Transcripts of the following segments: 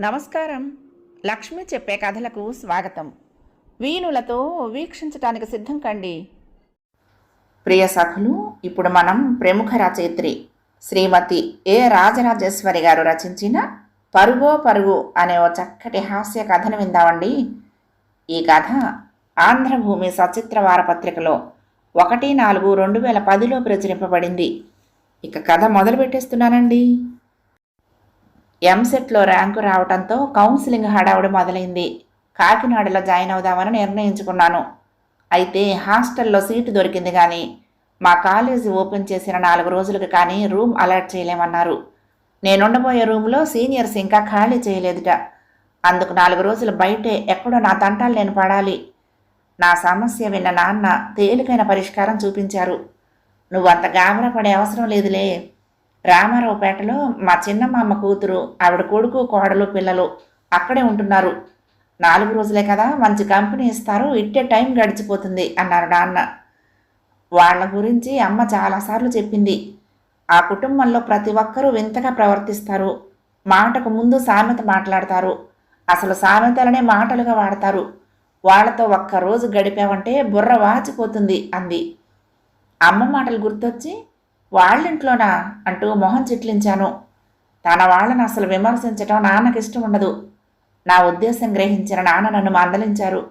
నమస్కారం. లక్ష్మి చెప్పే కథలకు స్వాగతం. వీణులతో వీక్షించటానికి సిద్ధం కండి. ప్రియ సఖులు ఇప్పుడు మనం ప్రముఖ రచయిత్రి శ్రీమతి ఏ రాజరాజేశ్వరి గారు రచించిన పరుగో పరుగు అనే ఓ చక్కటి హాస్య కథను విందామండి. ఈ కథ ఆంధ్రభూమి సచిత్ర వారపత్రికలో ఒకటి నాలుగు రెండు వేల పదిలో ప్రచురింపబడింది. ఇక కథ మొదలు పెట్టేస్తున్నానండి ఎంసెట్లో ర్యాంకు రావడంతో కౌన్సిలింగ్ హడావుడి మొదలైంది. కాకినాడలో జాయిన్ అవుదామని నిర్ణయించుకున్నాను. అయితే హాస్టల్లో సీటు దొరికింది కానీ మా కాలేజీ ఓపెన్ చేసిన నాలుగు రోజులకు కానీ రూమ్ అలాట్ చేయలేమన్నారు. నేనుండబోయే రూమ్లో సీనియర్స్ ఇంకా ఖాళీ చేయలేదుట. అందుకు నాలుగు రోజులు బయటే ఎక్కడో నా తంటాలు నేను పడాలి. నా సమస్య విన్న నాన్న తేలికైన పరిష్కారం చూపించారు. నువ్వంత గాబరా పడే అవసరం లేదులే. రామారావుపేటలో మా చిన్నమ్మ కూతురు ఆవిడ కొడుకు కోడలు పిల్లలు అక్కడే ఉంటున్నారు. నాలుగు రోజులే కదా మంచి కంపెనీ ఇస్తారు ఇట్టే టైం గడిచిపోతుంది అన్నారు నాన్న. వాళ్ళ గురించి అమ్మ చాలాసార్లు చెప్పింది. ఆ కుటుంబంలో ప్రతి ఒక్కరూ వింతగా ప్రవర్తిస్తారు. మాటకు ముందు సామెత మాట్లాడతారు. అసలు సామెతలనే మాటలుగా వాడతారు. వాళ్ళతో ఒక్కరోజు గడిపావంటే బుర్ర వాచిపోతుంది అంది. అమ్మ మాటలు గుర్తొచ్చి వాళ్ళింట్లోనా అంటూ మొహం చిట్లించాను. తన వాళ్ళని అసలు విమర్శించటం నాన్నకి ఇష్టం ఉండదు. నా ఉద్దేశం గ్రహించిన నాన్న నన్ను మందలించారు.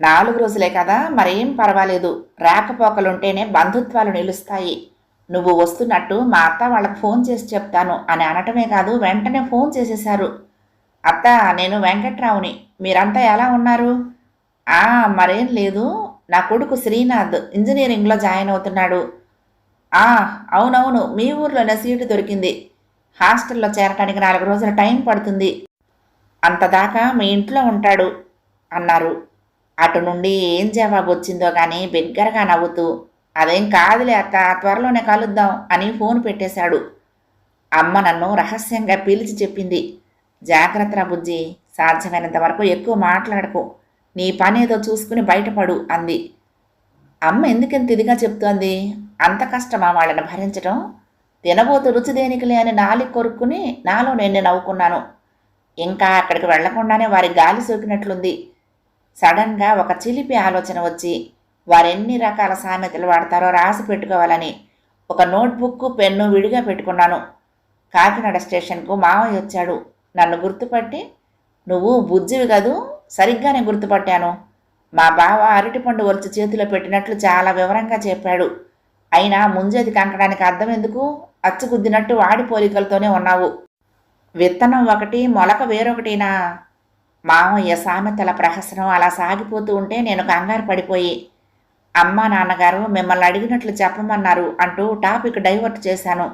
నాలుగు రోజులే కదా మరేం పర్వాలేదు. రాకపోకలుంటేనే బంధుత్వాలు నిలుస్తాయి. నువ్వు వస్తున్నట్టు మా అత్త వాళ్ళకి ఫోన్ చేసి చెప్తాను అని అనటమే కాదు వెంటనే ఫోన్ చేసేశారు. అత్త నేను వెంకట్రావుని. మీరంతా ఎలా ఉన్నారు? మరేం లేదు. నా కొడుకు శ్రీనాథ్ ఇంజనీరింగ్లో జాయిన్ అవుతున్నాడు. ఆ అవునవును మీ ఊర్లోనే సీటు దొరికింది. హాస్టల్లో చేరటానికి నాలుగు రోజుల టైం పడుతుంది. అంతదాకా మీ ఇంట్లో ఉంటాడు అన్నారు. అటు నుండి ఏం జవాబు వచ్చిందో కానీ బిగ్గరగా నవ్వుతూ అదేం కాదులే అత్త త్వరలోనే కలుద్దాం అని ఫోన్ పెట్టేశాడు. అమ్మ నన్ను రహస్యంగా పిలిచి చెప్పింది. జాగ్రత్త బుజ్జి సాధ్యమైనంత వరకు ఎక్కువ మాట్లాడకు. నీ పని ఏదో చూసుకుని బయటపడు అంది. అమ్మ ఎందుకెంత ఇదిగా చెప్తోంది? అంత కష్టమా వాళ్ళని భరించటం? తినబోతు రుచి దేనికిలే అని నాలి కొరుక్కుని నాలో నేను నవ్వుకున్నాను. ఇంకా అక్కడికి వెళ్ళకుండానే వారి గాలి సోకినట్లుంది. సడన్గా ఒక చిలిపి ఆలోచన వచ్చి వారెన్ని రకాల సామెతలు వాడతారో రాసి పెట్టుకోవాలని ఒక నోట్బుక్ పెన్ను విడిగా పెట్టుకున్నాను. కాకినాడ స్టేషన్కు మావయ్య వచ్చాడు. నన్ను గుర్తుపట్టి నువ్వు బుజ్జివి కదూ? సరిగ్గానే గుర్తుపట్టాను. మా బావ అరటిపండు ఒలిచి చేతిలో పెట్టినట్లు చాలా వివరంగా చెప్పాడు. అయినా ముంజేది కంకడానికి అర్థం ఎందుకు? అచ్చుగుద్దినట్టు వాడి పోలికలతోనే ఉన్నావు. విత్తనం ఒకటి మొలక వేరొకటినా? మామయ్య సామెతల ప్రహసనం అలా సాగిపోతూ ఉంటే నేను కంగారు పడిపోయి అమ్మా నాన్నగారు మిమ్మల్ని అడిగినట్లు చెప్పమన్నారు అంటూ టాపిక్ డైవర్ట్ చేశాను.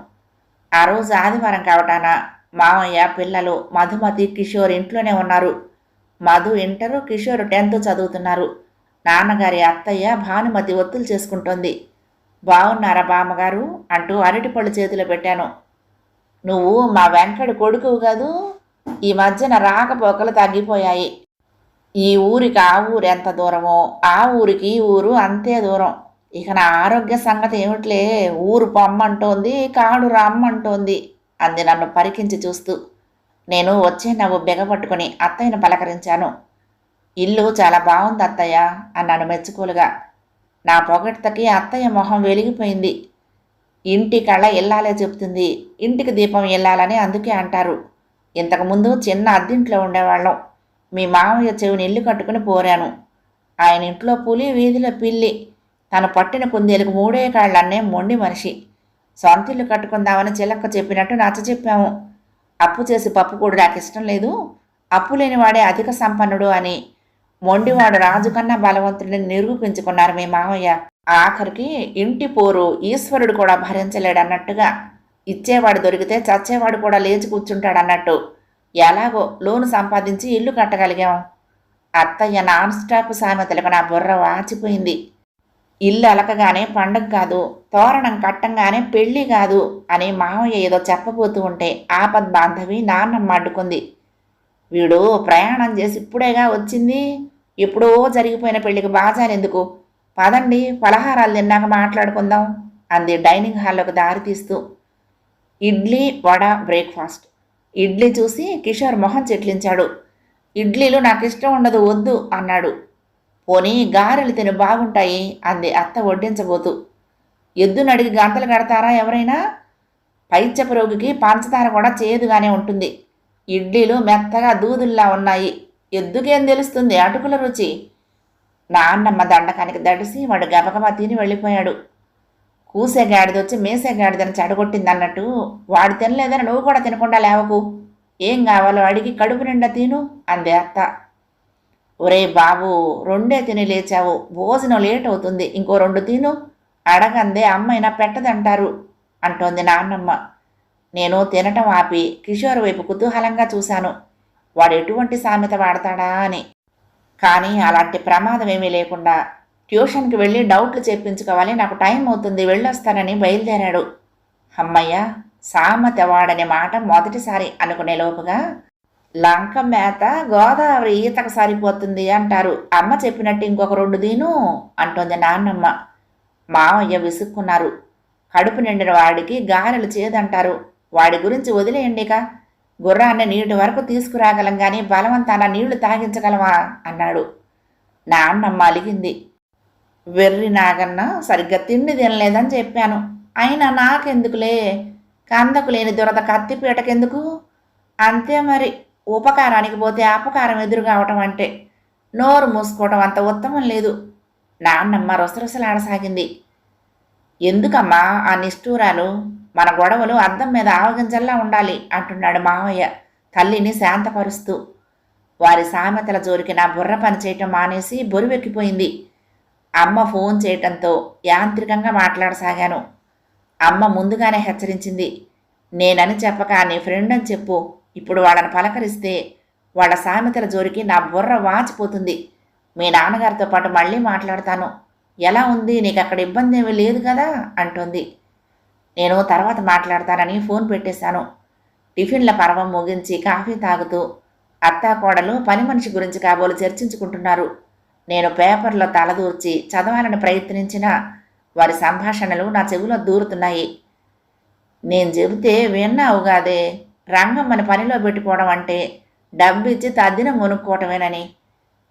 ఆ రోజు ఆదివారం కావటాన మామయ్య పిల్లలు మధుమతి కిషోర్ ఇంట్లోనే ఉన్నారు. మధు ఇంటరు కిషోర్ టెన్త్ చదువుతున్నారు. నాన్నగారి అత్తయ్య భానుమతి ఒత్తులు చేసుకుంటోంది. బాగున్నారా బామ్మగారు? అంటూ అరటిపళ్ళు చేతిలో పెట్టాను. నువ్వు మా వెంకడు కొడుకువు కాదు ఈ మధ్యన రాకపోకలు తగ్గిపోయాయి. ఈ ఊరికి ఆ ఊరు ఎంత దూరమో ఆ ఊరికి ఈ ఊరు అంతే దూరం. ఇక నా ఆరోగ్య సంగతి ఏమిట్లే? ఊరు పొమ్మంటోంది కాడు రమ్మంటోంది అంది నన్ను పరికించి చూస్తూ. నేను వచ్చే నవ్వు బెగపట్టుకుని అత్తయ్యను పలకరించాను. ఇల్లు చాలా బాగుంది అత్తయ్య అన్నాను మెచ్చుకోలుగా. నా పొగడ్తకి అత్తయ్య మొహం వెలిగిపోయింది. ఇంటి కళ ఇల్లాలే చెప్తుంది. ఇంటికి దీపం ఇల్లాలని అందుకే అంటారు. ఇంతకుముందు చిన్న అద్దింట్లో ఉండేవాళ్ళం. మీ మామయ్య చెవిని ఇల్లు కట్టుకుని పోరాను. ఆయన ఇంట్లో పులి వీధిలో పిల్లి. తను పట్టిన కుందేలకు మూడే కాళ్ళన్నే మొండి మనిషి. సొంత ఇల్లు కట్టుకుందామని చిలక్క చెప్పినట్టు నచ్చ చెప్పాము అప్పు చేసి పప్పు కూడా నాకు ఇష్టం లేదు. అప్పు లేనివాడే అధిక సంపన్నుడు అని మొండివాడు రాజు కన్నా బలవంతుడిని నిరూపించుకున్నారు మీ మామయ్య. ఆఖరికి ఇంటి పోరు ఈశ్వరుడు కూడా భరించలేడన్నట్టుగా ఇచ్చేవాడు దొరికితే చచ్చేవాడు కూడా లేచి కూర్చుంటాడన్నట్టు ఎలాగో లోను సంపాదించి ఇల్లు కట్టగలిగాం. అత్తయ్య నాన్ స్టాప్ సామెతలకు నా బుర్ర వాచిపోయింది. ఇల్లు అలకగానే పండగ కాదు తోరణం కట్టంగానే పెళ్ళి కాదు అని మామయ్య ఏదో చెప్పబోతూ ఉంటే ఆపద్ బాంధవి నాన్నమ్మ అడ్డుకుంది. వీడు ప్రయాణం చేసి ఇప్పుడేగా వచ్చింది? ఎప్పుడో జరిగిపోయిన పెళ్ళికి బాజాలెందుకు పదండి పలహారాలు తిన్నాక మాట్లాడుకుందాం అంది డైనింగ్ హాల్లోకి దారి తీస్తూ. ఇడ్లీ వడ బ్రేక్ఫాస్ట్. ఇడ్లీ చూసి కిషోర్ మొహం చెట్లించాడు. ఇడ్లీలు నాకు ఇష్టం ఉండదు వద్దు అన్నాడు. పోనీ గారెలు తిని బాగుంటాయి అంది అత్త వడ్డించబోతూ. ఎద్దును అడిగి గంతలు కడతారా ఎవరైనా? పైచ్చపు రోగికి పంచదార కూడా చేదుగానే ఉంటుంది. ఇడ్లీలు మెత్తగా దూదుల్లా ఉన్నాయి. ఎద్దుకేం తెలుస్తుంది? అటుకుల రుచి. నాన్నమ్మ దండకానికి దడిసి వాడు గబగబా తిని వెళ్ళిపోయాడు. కూసే గాడిదొచ్చి మేసే గాడిదని చెడగొట్టిందన్నట్టు వాడు తినలేదని నువ్వు కూడా తినకుండా లేవకు. ఏం కావాలో అడిగి కడుపు నిండా తిను అంది అత్త. ఒరే బాబు రెండే తిని లేచావు. భోజనం లేట్ అవుతుంది ఇంకో రెండు తిను. అడగందే అమ్మైనా పెట్టదంటారు అంటోంది నాన్నమ్మ. నేను తినటం ఆపి కిషోర్ వైపు కుతూహలంగా చూశాను. వాడు ఎటువంటి సామెత వాడతాడా అని. కానీ అలాంటి ప్రమాదం ఏమీ లేకుండా ట్యూషన్కి వెళ్ళి డౌట్లు చెప్పించుకోవాలి నాకు టైం అవుతుంది. వెళ్ళొస్తానని బయలుదేరాడు. అమ్మయ్య సామెత వాడనే మాట మొదటిసారి అనుకునే లోపుగా లంక మేత గోదావరి ఈతకు సరిపోతుంది అంటారు. అమ్మ చెప్పినట్టు ఇంకొక రెండు దీను అంటోంది నాన్నమ్మ. మావయ్య విసుక్కున్నారు. కడుపు నిండిన వాడికి గారెలు చేదంటారు. వాడి గురించి వదిలేయండిక. గుర్రాన్ని నీటి వరకు తీసుకురాగలం కానీ బలవంతాన నీళ్ళు తాగించగలవా అన్నాడు. నాన్నమ్మ అలిగింది. వెర్రి నాగన్న సరిగ్గా తిండి తినలేదని చెప్పాను. అయినా నాకెందుకులే? కందకు లేని దురద కత్తిపీటకెందుకు? అంతే మరి. ఉపకారానికి పోతే అపకారం ఎదురు అంటే నోరు మూసుకోవటం అంత ఉత్తమం లేదు. నాన్నమ్మ రొసరొసలాడసాగింది ఎందుకమ్మా ఆ నిష్ఠూరాలు? మన గొడవలు అద్దం మీద ఆవగింజల్లా ఉండాలి అంటున్నాడు మావయ్య తల్లిని శాంతపరుస్తూ. వారి సామెతల జోరికి నా బుర్ర పని చేయటం మానేసి బొరువెక్కిపోయింది. అమ్మ ఫోన్ చేయటంతో యాంత్రికంగా మాట్లాడసాగాను. అమ్మ ముందుగానే హెచ్చరించింది. నేనని చెప్పక నీ ఫ్రెండ్ అని చెప్పు. ఇప్పుడు వాళ్ళని పలకరిస్తే వాళ్ళ సామెతల జోరికి నా బుర్ర వాచిపోతుంది. మీ నాన్నగారితో పాటు మళ్ళీ మాట్లాడతాను. ఎలా ఉంది? నీకు అక్కడ ఇబ్బంది ఏమీ లేదు కదా? అంటోంది. నేను తర్వాత మాట్లాడతానని ఫోన్ పెట్టేశాను. టిఫిన్ల పర్వం ముగించి కాఫీ తాగుతూ అత్తాకోడలు పని మనిషి గురించి కాబోలు చర్చించుకుంటున్నారు. నేను పేపర్లో తలదూర్చి చదవాలని ప్రయత్నించినా వారి సంభాషణలు నా చెవిలో దూరుతున్నాయి. నేను చెబితే విన్నావు రంగమ్మని పనిలో పెట్టుకోవడం అంటే డబ్బిచ్చి తద్దిన కొనుక్కోవటమేనని.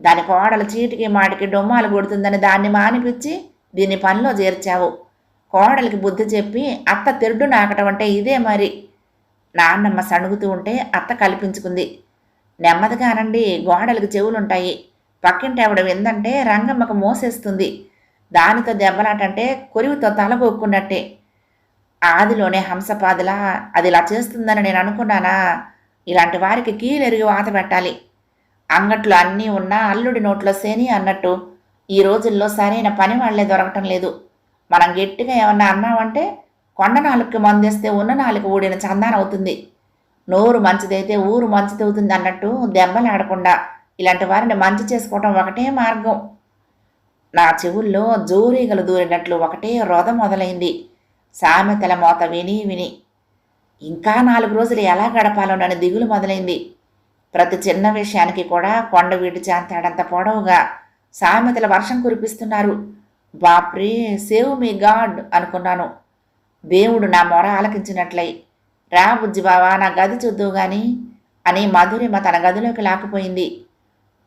దాని కోడలు చీటికి మాటికి డొమ్మాలు కొడుతుందని దాన్ని మానిపించి దీన్ని పనిలో చేర్చావు. కోడలికి బుద్ధి చెప్పి అత్త తిరుడు నాకటం అంటే ఇదే మరి. నాన్నమ్మ సణుగుతూ ఉంటే అత్త కల్పించుకుంది. నెమ్మదిగా అనండి గోడలకు చెవులుంటాయి. పక్కింటి ఆవిడ విందంటే రంగమ్మకు మోసేస్తుంది. దానితో దెబ్బలాటంటే కొరివితో తల కొక్కున్నట్టే ఆదిలోనే హంసపాదిలా అది ఇలా చేస్తుందని నేను అనుకున్నానా? ఇలాంటి వారికి కీలెరిగి వాత పెట్టాలి. అంగట్లో అన్నీ ఉన్నా అల్లుడి నోట్లో శని అన్నట్టు ఈ రోజుల్లో సరైన పని వాళ్ళే దొరకటం లేదు. మనం గట్టిగా ఏమన్నా అన్నామంటే కొండ నాలుగుకి మందేస్తే ఉన్న నాలుగు ఊడిన చందాన అవుతుంది. నోరు మంచిదైతే ఊరు మంచిదవుతుంది అన్నట్టు దెబ్బలాడకుండా ఇలాంటి వారిని మంచి చేసుకోవటం ఒకటే మార్గం. నా చెవుల్లో జోరీగలు దూరినట్లు ఒకటే రొద మొదలైంది. సామెతల మోత విని విని. ఇంకా నాలుగు రోజులు ఎలా గడపాలోనని దిగులు మొదలైంది. ప్రతి చిన్న విషయానికి కూడా కొండ వీటి చేంతాడంత పొడవుగా సామెతల వర్షం కురిపిస్తున్నారు. బాప్రే సేవ్ మీ గాడ్ అనుకున్నాను. దేవుడు నా మొర ఆలకించినట్లయి రా బుజ్జి బావా నా గది చూద్దువు గాని అని మధురిమ తన గదిలోకి లాక్కుపోయింది.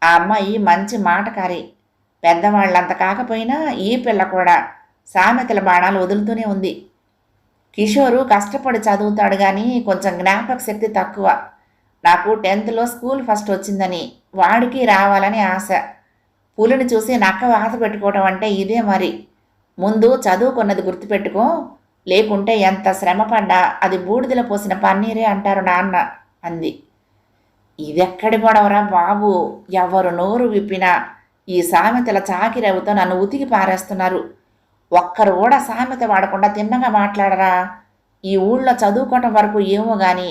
ఆ అమ్మాయి మంచి మాటకారి. పెద్దవాళ్ళంత కాకపోయినా ఈ పిల్ల కూడా సామెతల బాణాలు వదులుతూనే ఉంది. కిషోరు కష్టపడి చదువుతాడు కానీ కొంచెం జ్ఞాపక శక్తి తక్కువ. నాకు టెన్త్లో స్కూల్ ఫస్ట్ వచ్చిందని వాడికి రావాలని ఆశ. పులిని చూసి నక్క వాత పెట్టుకోవడం అంటే ఇదే మరి. ముందు చదువుకున్నది గుర్తుపెట్టుకో. లేకుంటే ఎంత శ్రమపడ్డా అది బూడిదలో పోసిన పన్నీరే అంటారు నాన్న అంది. ఇదెక్కడి గొడవరా బాబు? ఎవరు నోరు విప్పినా ఈ సామెతల చాకిరవుతో నన్ను ఉతికి పారేస్తున్నారు. ఒక్కరు కూడా సామెత వాడకుండా తిన్నగా మాట్లాడరా? ఈ ఊళ్ళో చదువుకోవటం వరకు ఏమో గాని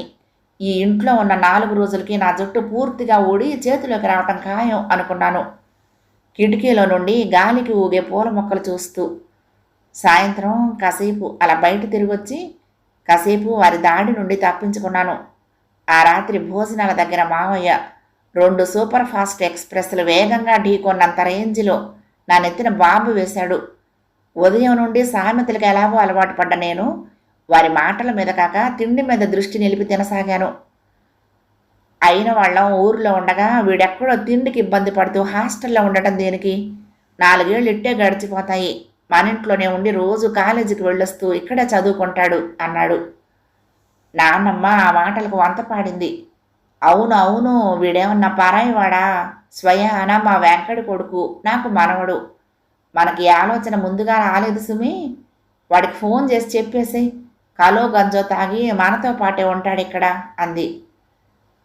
ఈ ఇంట్లో ఉన్న నాలుగు రోజులకి నా జుట్టు పూర్తిగా ఊడి చేతిలోకి రావటం ఖాయం అనుకున్నాను. కిటికీలో నుండి గాలికి ఊగే పూల మొక్కలు చూస్తూ సాయంత్రం కాసేపు అలా బయట తిరిగొచ్చి కాసేపు వారి దాడి నుండి తప్పించుకున్నాను. ఆ రాత్రి భోజనాల దగ్గర మావయ్య రెండు సూపర్ ఫాస్ట్ ఎక్స్ప్రెస్లు వేగంగా ఢీకొన్నంత రేంజ్లో నా నెత్తిన బాంబు వేశాడు. ఉదయం నుండి సామెతలకు ఎలాగో అలవాటు పడ్డ నేను. వారి మాటల మీద కాక తిండి మీద దృష్టి నిలిపి తినసాగాను. అయిన వాళ్ళం ఊర్లో ఉండగా వీడెక్కడో తిండికి ఇబ్బంది పడుతూ హాస్టల్లో ఉండటం దేనికి? నాలుగేళ్ళు ఇట్టే గడిచిపోతాయి. మన ఇంట్లోనే ఉండి రోజు కాలేజీకి వెళ్ళొస్తూ ఇక్కడే చదువుకుంటాడు అన్నాడు. నాన్నమ్మ ఆ మాటలకు వంత పాడింది. అవును అవును వీడేమన్నా పరాయివాడా? స్వయాన మా వెంకడి కొడుకు నాకు మనవడు. మనకి ఆలోచన ముందుగా రాలేదు సుమి. వాడికి ఫోన్ చేసి చెప్పేసి. కలో గంజో తాగి మనతో పాటే ఉంటాడు ఇక్కడ అంది.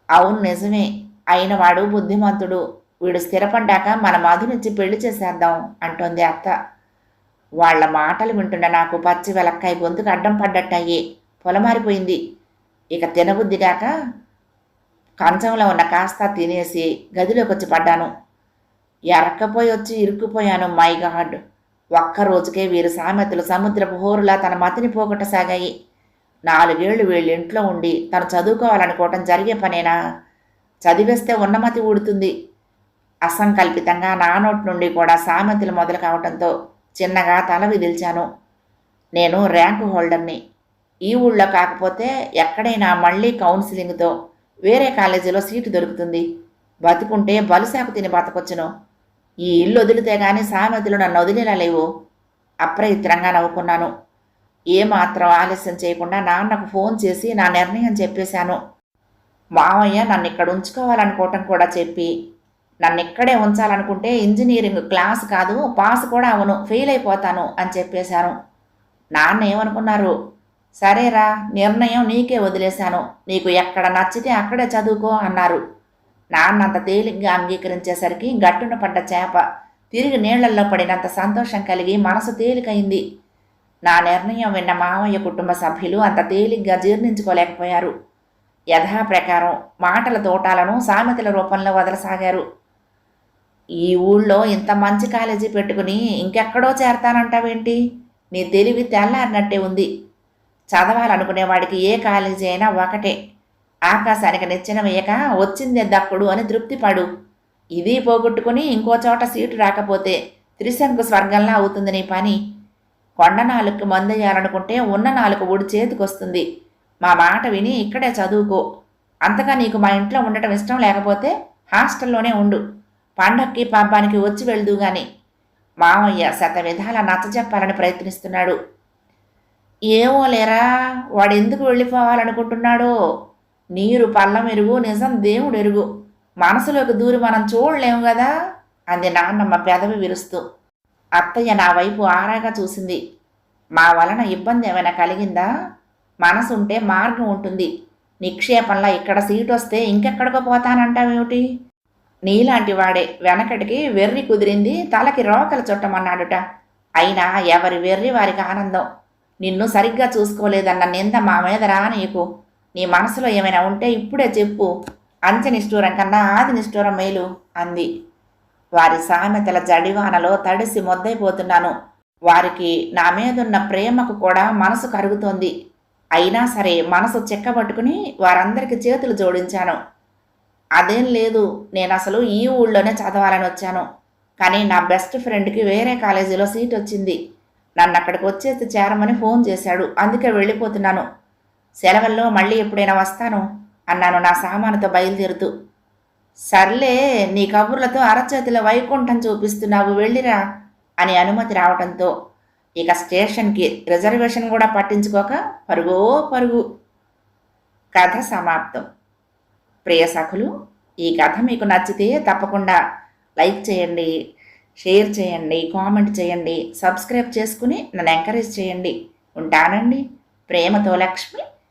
అవును నిజమే. అయిన వాడు బుద్ధిమంతుడు. వీడు స్థిరపడ్డాక మన మధునిచ్చి పెళ్ళి చేసేద్దాం అంటోంది అత్త. వాళ్ళ మాటలు వింటున్న నాకు పచ్చి వెలక్కాయ గొంతుకు అడ్డం పడ్డట్టయ్యే. పొలమారిపోయింది. ఇక తినబుద్ధిగాక కంచంలో ఉన్న కాస్త తినేసి గదిలోకి వచ్చి పడ్డాను. ఎరక్కపోయి వచ్చి ఇరుక్కుపోయాను మై గాడ్. ఒక్క రోజుకే వీరు సామెతలు సముద్రపు హోరులా తన మతిని పోగొట్టసాగాయి. నాలుగేళ్ళు వీళ్ళ ఇంట్లో ఉండి తను చదువుకోవాలనుకోవటం జరిగే పనేనా? చదివేస్తే ఉన్నమతి ఊడుతుంది. అసంకల్పితంగా నా నోటి నుండి కూడా సామెతలు మొదలు కావటంతో చిన్నగా తల విదిల్చాను. నేను ర్యాంకు హోల్డర్ని. ఈ ఊళ్ళో కాకపోతే ఎక్కడైనా మళ్ళీ కౌన్సిలింగ్తో వేరే కాలేజీలో సీటు దొరుకుతుంది. బతుకుంటే బలుసాకు తిని బతకొచ్చును. ఈ ఇల్లు వదిలితే గాని సామెతలు నన్ను వదిలేలా లేవు అప్రయత్నంగా నవ్వుకున్నాను. ఏమాత్రం ఆలస్యం చేయకుండా నాన్నకు ఫోన్ చేసి నా నిర్ణయం చెప్పేశాను. మామయ్య నన్ను ఇక్కడ ఉంచుకోవాలనుకోవటం కూడా చెప్పి నన్ను ఇక్కడే ఉంచాలనుకుంటే ఇంజనీరింగ్ క్లాస్ కాదు పాస్ కూడా అవను ఫెయిల్ అయిపోతాను అని చెప్పేశాను. నాన్న ఏమనుకున్నారు? సరేరా నిర్ణయం నీకే వదిలేశాను. నీకు ఎక్కడ నచ్చితే అక్కడే చదువుకో అన్నారు. నాన్న అంత తేలిగ్గా అంగీకరించేసరికి గట్టున పడ్డ చేప తిరిగి నీళ్ళల్లో పడినంత సంతోషం కలిగి మనసు తేలికైంది. నా నిర్ణయం విన్న మామయ్య కుటుంబ సభ్యులు అంత తేలిగ్గా జీర్ణించుకోలేకపోయారు. యథాప్రకారం మాటల తోటాలను సామెతల రూపంలో వదలసాగారు. ఈ ఊళ్ళో ఇంత మంచి కాలేజీ పెట్టుకుని ఇంకెక్కడో చేరతానంటావేంటి? నీ తెలివి తెల్లారినట్టే ఉంది. చదవాలనుకునేవాడికి ఏ కాలేజీ అయినా ఒకటే. ఆకాశానికి నిచ్చెన వేయక వచ్చిందే దక్కుడు అని తృప్తిపడు. ఇది పోగొట్టుకుని ఇంకో చోట సీటు రాకపోతే త్రిశంకు స్వర్గంలా అవుతుంది నీ పని. కొండ నాలుగుకి మందయ్యాలనుకుంటే ఉన్న నాలుగు ఊడి చేతికొస్తుంది. మా మాట విని ఇక్కడే చదువుకో. అంతగా నీకు మా ఇంట్లో ఉండటం ఇష్టం లేకపోతే హాస్టల్లోనే ఉండు. పండక్కి పాపానికి వచ్చి వెళ్దు గాని. మామయ్య శత విధాల నచ్చజెప్పాలని ప్రయత్నిస్తున్నాడు. ఏమో లేరా వాడు ఎందుకు వెళ్ళిపోవాలనుకుంటున్నాడో? నీరు పల్లం ఎరుగు నిజం దేవుడు ఎరుగు. మనసులోకి దూరి మనం చూడలేము కదా? అంది నాన్నమ్మ పెదవి విరుస్తూ. అత్తయ్య నా వైపు ఆరాగా చూసింది. మా వలన ఇబ్బంది ఏమైనా కలిగిందా? మనసు ఉంటే మార్గం ఉంటుంది. నిక్షేపంలా ఇక్కడ సీట్ వస్తే ఇంకెక్కడికో పోతానంటావేమిటి? నీలాంటి వాడే వెనకటికి వెర్రి కుదిరింది తలకి రోకలు చుట్టమన్నాడుట. అయినా ఎవరి వెర్రి వారికి ఆనందం. నిన్ను సరిగ్గా చూసుకోలేదన్న నింద మా మీద రా నీకు నీ మనసులో ఏమైనా ఉంటే ఇప్పుడే చెప్పు. అంచని నిష్ఠూరం కన్నా ఆది నిష్ఠూరం మేలు అంది. వారి సామెతల జడివానలో తడిసి మొద్దైపోతున్నాను. వారికి నా మీదున్న ప్రేమకు కూడా మనసు కరుగుతోంది. అయినా సరే మనసు చెక్కబట్టుకుని వారందరికీ చేతులు జోడించాను. అదేం లేదు నేను అసలు ఈ ఊళ్ళోనే చదవాలని వచ్చాను. కానీ నా బెస్ట్ ఫ్రెండ్కి వేరే కాలేజీలో సీట్ వచ్చింది నన్ను అక్కడికి వచ్చేసి చేరమని ఫోన్ చేశాడు. అందుకే వెళ్ళిపోతున్నాను. సెలవుల్లో మళ్ళీ ఎప్పుడైనా వస్తాను అన్నాను. నా సామానుతో బయలుదేరుతూ. సర్లే నీ కబుర్లతో అరచేతిలో వైకుంఠం చూపిస్తున్నావు వెళ్ళిరా అని అనుమతి రావడంతో ఇక స్టేషన్కి రిజర్వేషన్ కూడా పట్టించుకోక పరుగో పరుగు. కథ సమాప్తం. ప్రియ సఖులు ఈ కథ మీకు నచ్చితే తప్పకుండా లైక్ చేయండి షేర్ చేయండి కామెంట్ చేయండి సబ్స్క్రైబ్ చేసుకుని నన్ను ఎంకరేజ్ చేయండి. ఉంటానండి. ప్రేమతో లక్ష్మి.